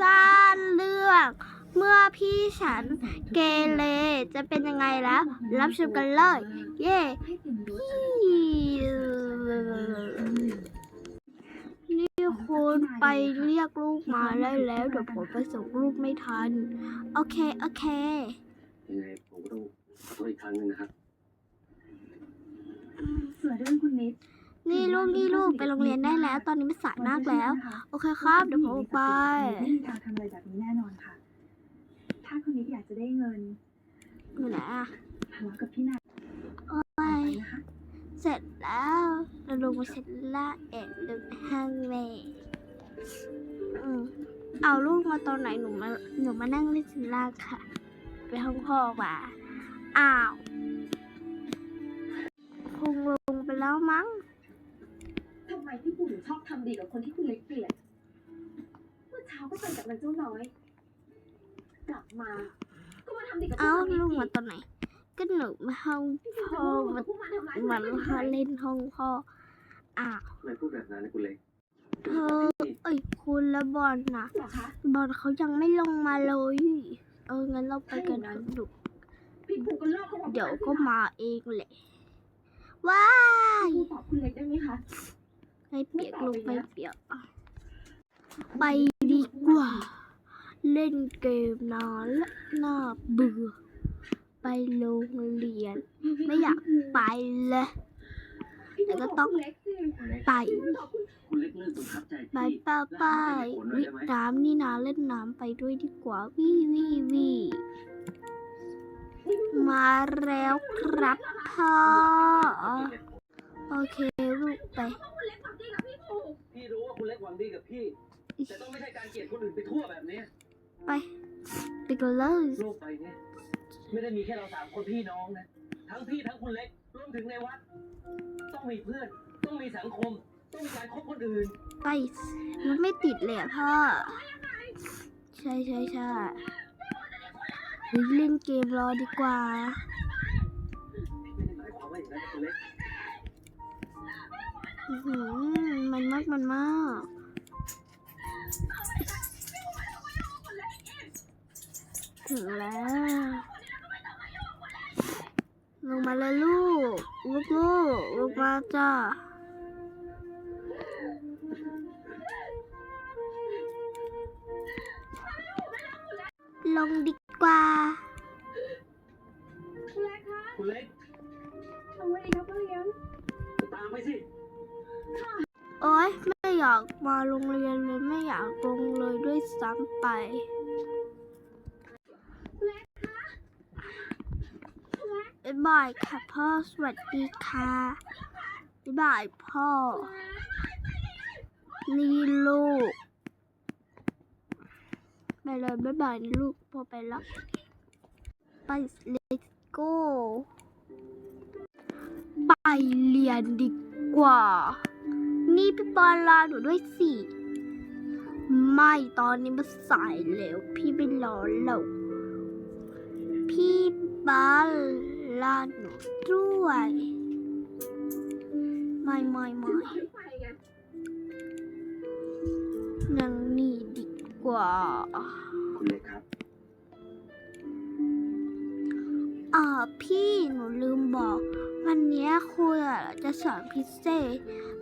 สั้นเรื่อง เมื่อพี่ฉันเกเรจะเป็นยังไงแล้ว รับชมกันเลย เย้พี่นี่คุณไปเรียกลูกมาได้แล้วเดี๋ยวผมไปส่งลูกไม่ทัน โอเค โอเคยังไงผมก็ต้องขอโทษอีกครั้งหนึงนะครับเสือเรื่องคุณนิด นี่ลูกนี่ลูกไปโรงเรียนได้แล้ว ตอนนี้มันสายมากแล้ว โอเคครับ เดี๋ยวผมออกไปไม่มีทางทำอะไรแบบนี้แน่นอนค่ะ ถ้าคุณนิดอยากจะได้เงินอยู่ไหนอะทะเลาะกับพี่นายโอ้ยนะคะเสร็จแล้วเราลงมาเสร็จละเอ็ดลึกห้างเมอืมเอาลูกมาตอนไหนหนูมาหนูมานั่งเล่นสินล่างค่ะ ไปห้องพ่อว่ะอ้าว คงลงไปแล้วมั้งทำ ไมพี่ปูถึงชอบทำดีกับคนที่คุณเล็กเกลียดเมื่อเช้าก็ไปกับนางเจ้าน้อย กลับมา ก็มาทำดีกับเอ้าพวกลูกเรามาตอนไหน ก็หนูมาห้องพี่ปูพ่จะอรู้มาว่าพวกมันทำร้ายมันไม่มาใช่เล่นห้องพ่ออ้าวทำไมพูดแบบนั้นนะคุณเล็กเธอเอ้ยคุณและบอลนะเหรอคะบอลเขายังไม่ลงมาเลย เอองั้นเราไปกันเถอะลูกพี่ปูก็เลิกเขาบอกเดี๋ยวก็มาเองแหละว้ายพี่ปูตอบคุณเล็กได้ไหมคะ ไม่เปียกลูกไม่เปียกไปดีกว่า เล่นเกมนานและน่าเบื่อ ไปโรงเรียน ไม่อยากไปเลยแต่ก็ต้องไปไปพี่ป้าป้ายแล้วให้วิไปโกรธหน่อยได้ไหมน้ำนี่นาเล่นน้ำไปด้วยดีกว่าวิวิวิมาแล้วครับพ่อ โอเคลูกไป คุณเล็กทำดีกับพี่ปูพี่รู้ว่าคุณเล็กหวังดีกับพี่ แต่ต้องไม่ใช่การเกลียดคนอื่นไปทั่วแบบนี้ ไปไปกันเลยโลกใบเนี้ยไม่ได้มีแค่เราสามคนพี่น้องนะ ทั้งพี่ทั้งคุณเล็กรวมถึงในวัด ต้องมีเพื่อน ต้องมีสังคม ต้องมีการคบคนอื่น ไปมันไม่ติดเลยอะพ่อ ใช่ใช่ใช่เฮ้ยเล่นเกมรอดีกว่า ไม่ได้หมายความว่าอย่างนั้นนะคุณเล็กอื้อหือ มันมากมันมากถึงแล้ว ลงมาเลยลูก ลูกลูกลงมาจ้าลงดีกว่า โอ๊ยไม่อยากมาโรงเรียนเลยไม่อยากลงเลยด้วยซ้ำไปบ๊ายบายค่ะพ่อสวัสดีค่ะบ๊ายบายพ่อ นี่ลูก ไปเลยบ๊ายบายลูกพ่อไปแล้ว ไป let's go ไปเรียนดีกว่า นี่พี่ปอนรอหนูด้วยสิ ไม่ตอนนี้มันสายแล้ว พี่ไม่รอแล้ว พี่ปอนรอหนูด้วยไม่ไม่ไม่ไม่นั่งนี่ดีกว่า พี่หนูลืมบอก วันนี้ครูจะสอนพิเศษ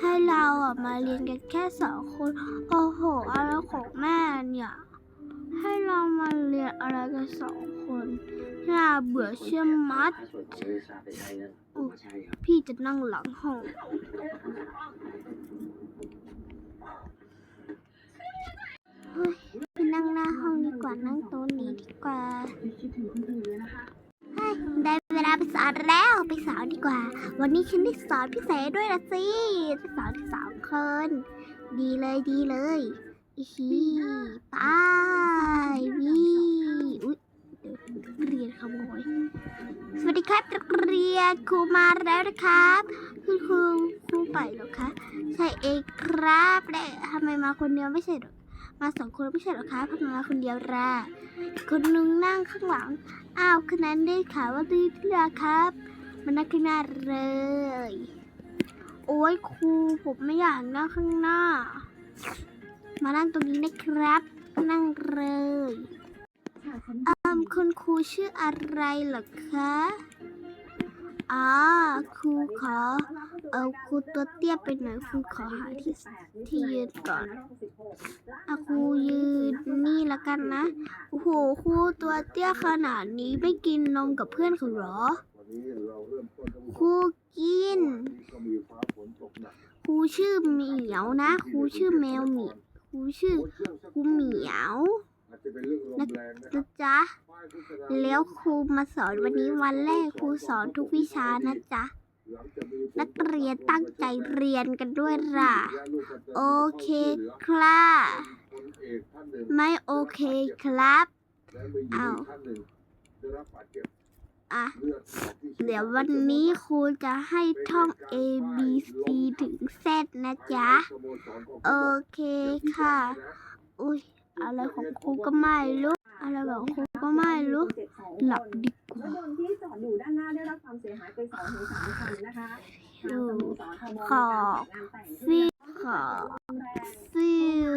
ให้เราอะมาเรียนกันแค่สองคน โอ้โหอะไรของแม่เนี่ยให้เรามาเรียนอะไรกันสองคนน่าเบื่อเชื่อมัดถ้าส่วนของวิชาไปใช้นะผมว่าใช่ครับพี่จะนั่งหลังห้องเฮ้ยไปนั่งหน้าห้องดีกว่านั่งโต๊ะนี้ดีกว่า ดีกว่า วันนี้ฉันได้สอนพิเศษด้วยนะสิได้สอนสองคน ดีเลยดีเลยอีฮีไปวีอุ๊ยเรียวเรียนขโมยสวัสดีครับนักเรียนครูมาแล้วนะครับคุณครูครูไปหรอคะใช่เองครับและทำไมมาคนเดียวไม่ใช่หรอมาสองคนไม่ใช่หรอคะทำไมมาคนเดียวล่ะคนนึงนั่งข้างหลังอ้าวคะแนนได้ข่าวว่าดีที่ราครับ มานั่งข้างหน้าเลย โอ้ยครูผมไม่อยากนั่งข้างหน้า มานั่งตรงนี้นะครับไปนั่งเลยค่ะฉันเอ่มคุณครูชื่ออะไรเหรอคะอ๋อครูขอ เอาครูตัวเตี้ยไปหน่อยครูขอหาที่ที่ยืนก่อนเอาครูยืนนี่ละกันนะ โอ้โหครูตัวเตี้ยขนาดนี้ไม่กินนมกับเพื่อนเขาเหรอ ครูกินครูชื่อเหมียวนะครูชื่อแมวเหมียวครูชื่อครูเหมียวนะนะจ๊ะแล้วครูมาสอนวันนี้วันแรกครูสอนทุกวิชานะจ๊ะนักเรียนตั้งใจเรียนกันด้วยล่ะ โอเคครับไม่โอเคครับอ้าว อะ เดี๋ยววันนี้ครูจะให้ท่อง A B C ถึง Z นะจ๊ะ โอเคค่ะ อุ้ยอะไรของครูก็ไม่รู้ อะไรของครูก็ไม่รู้ หลับดีกรว่าถยนต์ที่จอดอยู่ด้านหน้าได้รับความเสียหายไปสองถึงสามคันนะคะทางสโมสรทบของานแต่งฟิวขอฟิว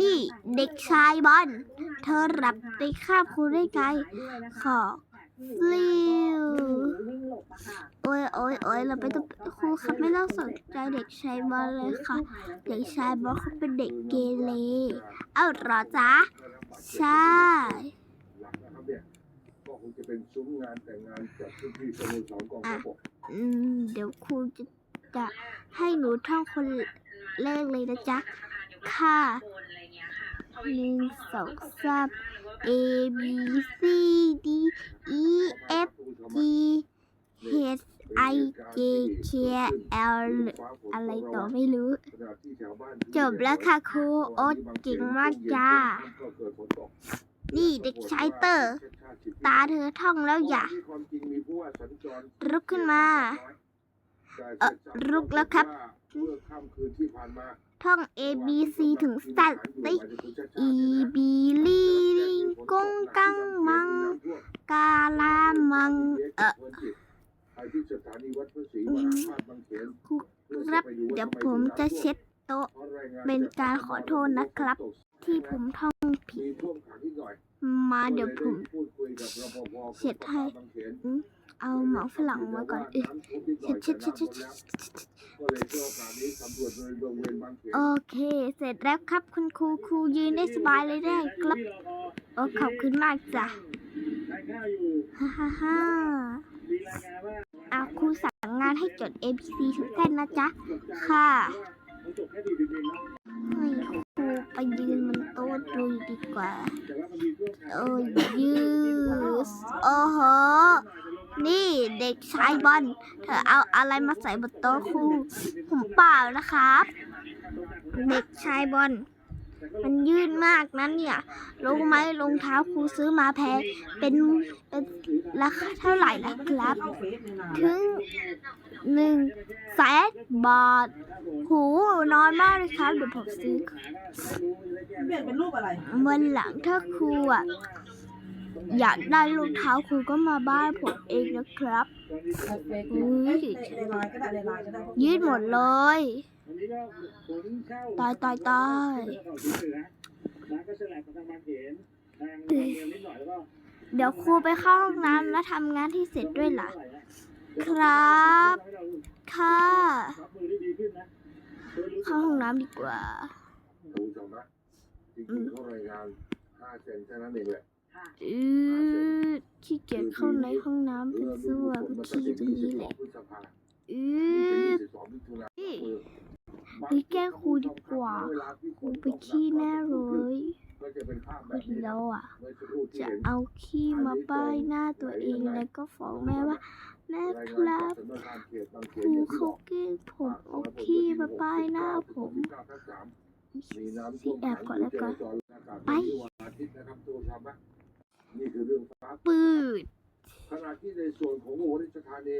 นี่เด็กชายบอล เธอรับไปข้ามครูได้ไงขอ ฟิววิ่งหลบอะค่ะโอ้ยโอ้ยโอ้ยเราไม่ต้องครูครับไม่ต้องสนใจเด็กชายบอลเลยค่ะ เด็กชายบอลเขาเป็นเด็กเกเรเอ้าเหรอจ๊ะ ใช่หลักนะครับเนี่ยก็คงจะเป็นซุ้มงานแต่งงานจากพื้นที่สโมสรกองทัพบกอืม เดี๋ยวครูจะจะให้หนูท่องคนแรกเลยนะจ๊ะ ค่ะหนึ่งสองสาม A B C D E F G H I J K L อะไรต่อไม่รู้ จบแล้วค่ะครูโอ๊ตเก่งมากจ้า นี่เด็กชายเตอร์ ตาเธอท่องแล้วอย่าลุกขึ้นมา เอ่อลุกแล้วครับ เมื่อค่ำคืนที่ผ่านมาท่อง A B C ถึง Z ติ E B ลีลิงกงกังมัง กาลามัง เออไปที่สถานีวัดพระศรีมหาธาตุบางเขนครูครับ เดี๋ยวผมจะเช็ดโต๊ะ เป็นการขอโทษนะครับ ที่ผมท่องผิดมีท่วมขังนิดหน่อยมาเดี๋ยวผมพูดคุยกับรปภเช็ดให้บาง เอาหมอฝรั่งมาก่อนเออเช็ดเช็ดเช็ดเช็ดเช็ดเลยเชื่อโอกาสนี้สำรวจบริเวณบางเขนโอเค เสร็จแล้วครับคุณครูครูยืนได้สบายเลยได้ครับโอ้ขอบคุณมากจ้ะฮ่าฮ่าฮ่าอะครูสั่งงานให้จด A B C ทุกเส้นนะจ๊ะ ค่ะให้ครูไปยืนบนโต๊ะดูดีกว่า โอ้ยยืดโอ้โห นี่เด็กชายบอลเธอเอาอะไรมาใส่บนโต๊ะครูผมเปล่านะครับ เด็กชายบอลมันยืดมากนั้นเนี่ยรู้ไหมรองเท้าครูซื้อมาแพงเป็นเป็นราคาเท่าไหร่นะครับ ถึงหนึ่งแสนบาทหูน้อยมากเลยครับเดี๋ยวผมซื้อเปลี่ยนเป็นรูปอะไรวันหลังถ้าครูอะ อยากได้รองเท้าครูก็มาบ้านผมเองนะครับอุ้ยในไลน์ก็ได้ในไลน์ก็ได้ยืดหมดเลย ตายตายตายเดี๋ยวครูไปเข้าห้องน้ำแล้วทำงานที่เสร็จด้วยล่ะ ครับ ค่ะเข้าห้องน้ำดีกว่าดูจำนะจริงๆเขารายงาน5เซนแค่นั้นเองแหละ อือขี้เกียจเข้าในห้องน้ำเป็นส้วมขี้ตรงนี้แหละพฤษภาอืเป็นอ22มิถุนายนไปแกล้งครูดีกว่าครูไปขี้แน่เลยก็จะเป็นภาพคแบรูบที่นี้แล้วอะเมื่อสักครู่ที่จะเห็นเอาขี้มาป้ายหน้าตัวเองแล้วก็ฟ้องแม่ว่า แม่ครับครูเขาแกล้งผมเอาขี้มาป้ายหน้าผมมีน้ำสิแอบก่อนแล้วกันไป นี่คือเรื่องฟ้าปืดขณะที่ในส่วนของโอริชธานี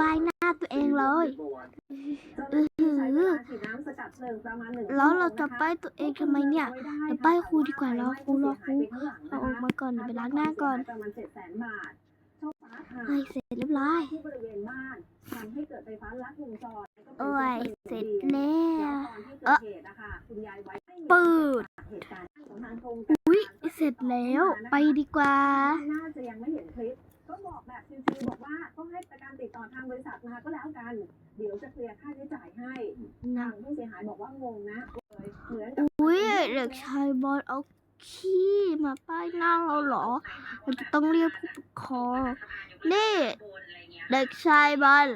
ป้ายหน้าตัวเองเลยเมื่อวานเจ้าหน้าที่ใช้เวลาฉีดน้ำสกัดเพลิงประมาณหนึ่งแล้วเราจะป้ายตัวเองทำไมเนี่ยเดี๋ยวป้ายครูดีกว่ารอครูรอครูเอาออกมาก่อนเดี๋ยวไปล้างหน้าก่อน ประมาณเจ็ดแสนบาทโชคฟ้าผ่าให้เสร็จเรียบร้อยที่บริเวณบ้านทำให้เกิดไฟฟ้าลัดวงจรโอ้ย เสร็จแล้แล้ววตอนที่เกิดเหตุนะคะคุณยายไว้ให้ เปิดเหตุการณ์ของทางโครงอุ๊ย เสร็จแล้ว ไปดีกว่า น่าจะยังไม่เห็นคลิป ก็บอกแบบชิวๆบอกว่าก็ให้ประกันติดต่อทางบริษัทมาก็แล้วกัน เดี๋ยวจะเคลียร์ค่าใช้จ่ายให้ทางผู้เสียหายบอกว่างงนะเลยเหมือนกับอุ๊ย เด็กชายบอลเอาขี้มาป้ายหน้าเราเหรอ เราจะต้องเรียกผู้ปกครอง นี่ เด็กชายบอล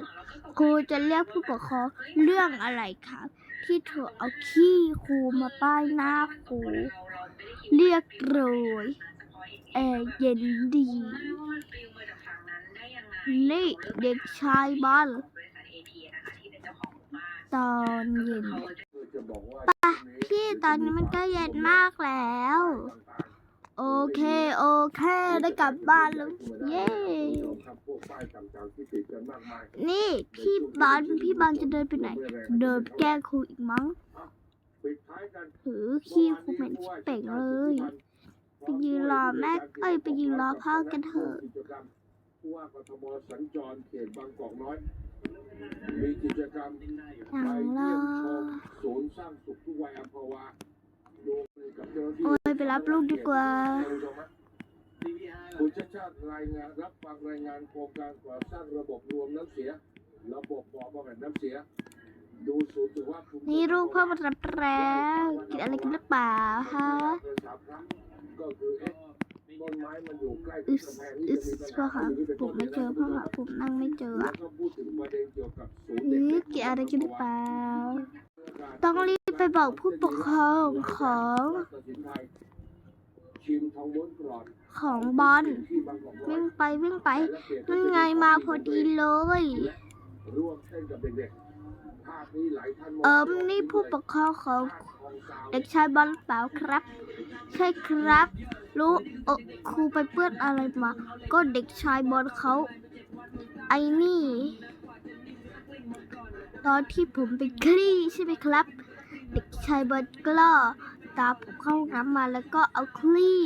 ครูจะเรียกผู้ปกครองเรื่องอะไรครับ ที่เธอเอาขี้ครูมาป้ายหน้าครูเรียกเลยแอร์เย็นดี นี่เด็กชายบอลตอนเย็นจะบอกว่าพี่ตอนนี้มันก็เย็นมากแล้ว โอเค โอเค ได้กลับบ้านแล้ว เย้ นี่ พี่บอลพี่บอลจะเดินไปไหน เดินแก้ครูอีกมั้งถือขี้ครูเหม็นชิบเป่งเลย ไปยืนรอแม่เอ้ย ไปยืนรอพ่อกันเถอะมผู้ว่ากทมสัญจรเขตบางกอกน้อย มีกิจกรรมอย่างรอศูนย์สร้างสุขทุกวัยอัมพวา โอ้ยไปรับลูกดีกว่าคุณชาติชาติรายงานรับฟังรายงานโครงการก่อสร้างระบบรวมน้ำเสีย ระบบบ่อบำบัดน้ำเสีย ดูศูนย์สุขภาพชุมชนี่ลูกพ่อมารับแล้วกินอะไรกันหรือเปล่าฮะก็คือเอ๊ะต้นไม้มันอยู่ใกล้อึกับสกำแพงอึที่สจะมีปัญพ่อหาหาปุ่มไม่เจอพ่อหาปุ่มนั่งไม่เจอแล้อะวก็พูดถึงประเด็นเกี่ยวกับศูนย์หเด็รืกอเล็กกินอะไรกันหรือเปล่าต้องรีบ ไปบอกผู้ปกครองของของบอลวิ่งไปวิ่งไปนั่นไงมาพอดีเลยเต้นกับเด็กๆภาพนี้หลายท่านมงเอิมนี่ผู้ปกครองของเด็กชายบอลเปล่าครับ ใช่ครับ รู้เออครูไปเปื้อนอะไรมา ก็เด็กชายบอลเขาไอ้นี่ ตอนที่ผมไปคลี่ใช่ไหมครับ เด็กชายบอลก็ตามผมเข้าห้องน้ำมาแล้วก็เอาคลี่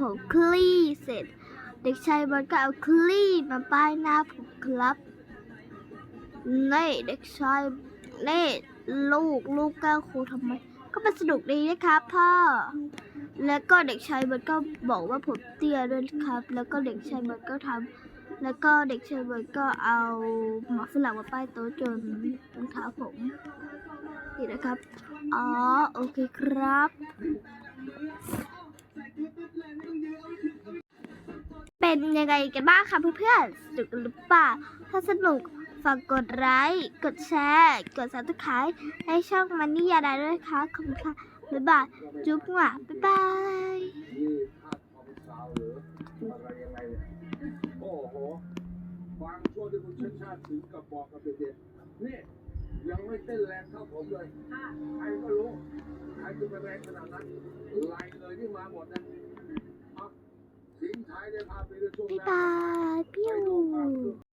ผมคลี่เสร็จ เด็กชายบอลก็เอาคลี่มาป้ายหน้าผมครับเน่เด็กชายเน่ลูกลูกแก้วครูทำไม ก็มันสนุกดีนะครับพ่อ แล้วก็เด็กชายมันก็บอกว่าผมเตี้ยด้วยครับ แล้วก็เด็กชายมันก็ทำแล้วก็เด็กชายมันก็เอาหมอฝรั่งมาป้ายโต๊ะจนรองเท้าผม นี่นะครับ อ๋อ โอเคครับ เป็นยังไงกันบ้างคะเพื่อนๆ สนุกหรือเปล่า ถ้าสนุกฝากกดไลค์ กดแชร์ กด subscribe ให้ช่องมันนี่ยาดาด้วยนะคะขอบคุณค่ะ บ๊ายบาย จุ๊บว่ะบ๊ายบายนี่ภาพของสาวหรืออะไรยังไงเนี่ยโอ้โหฟังช่วงที่คุณชาติชาติถึงกับบอกกับเด็กๆนี่ ยังไม่เต้นแรงเท่าผมเลย ใครก็รู้ ใครจะไปแรงขนาดนั้นไล่เลยที่มาหมดนะเอาทิ้งท้ายด้วยภาพนี้ด้วยช่วงบ๊ายหน้าบา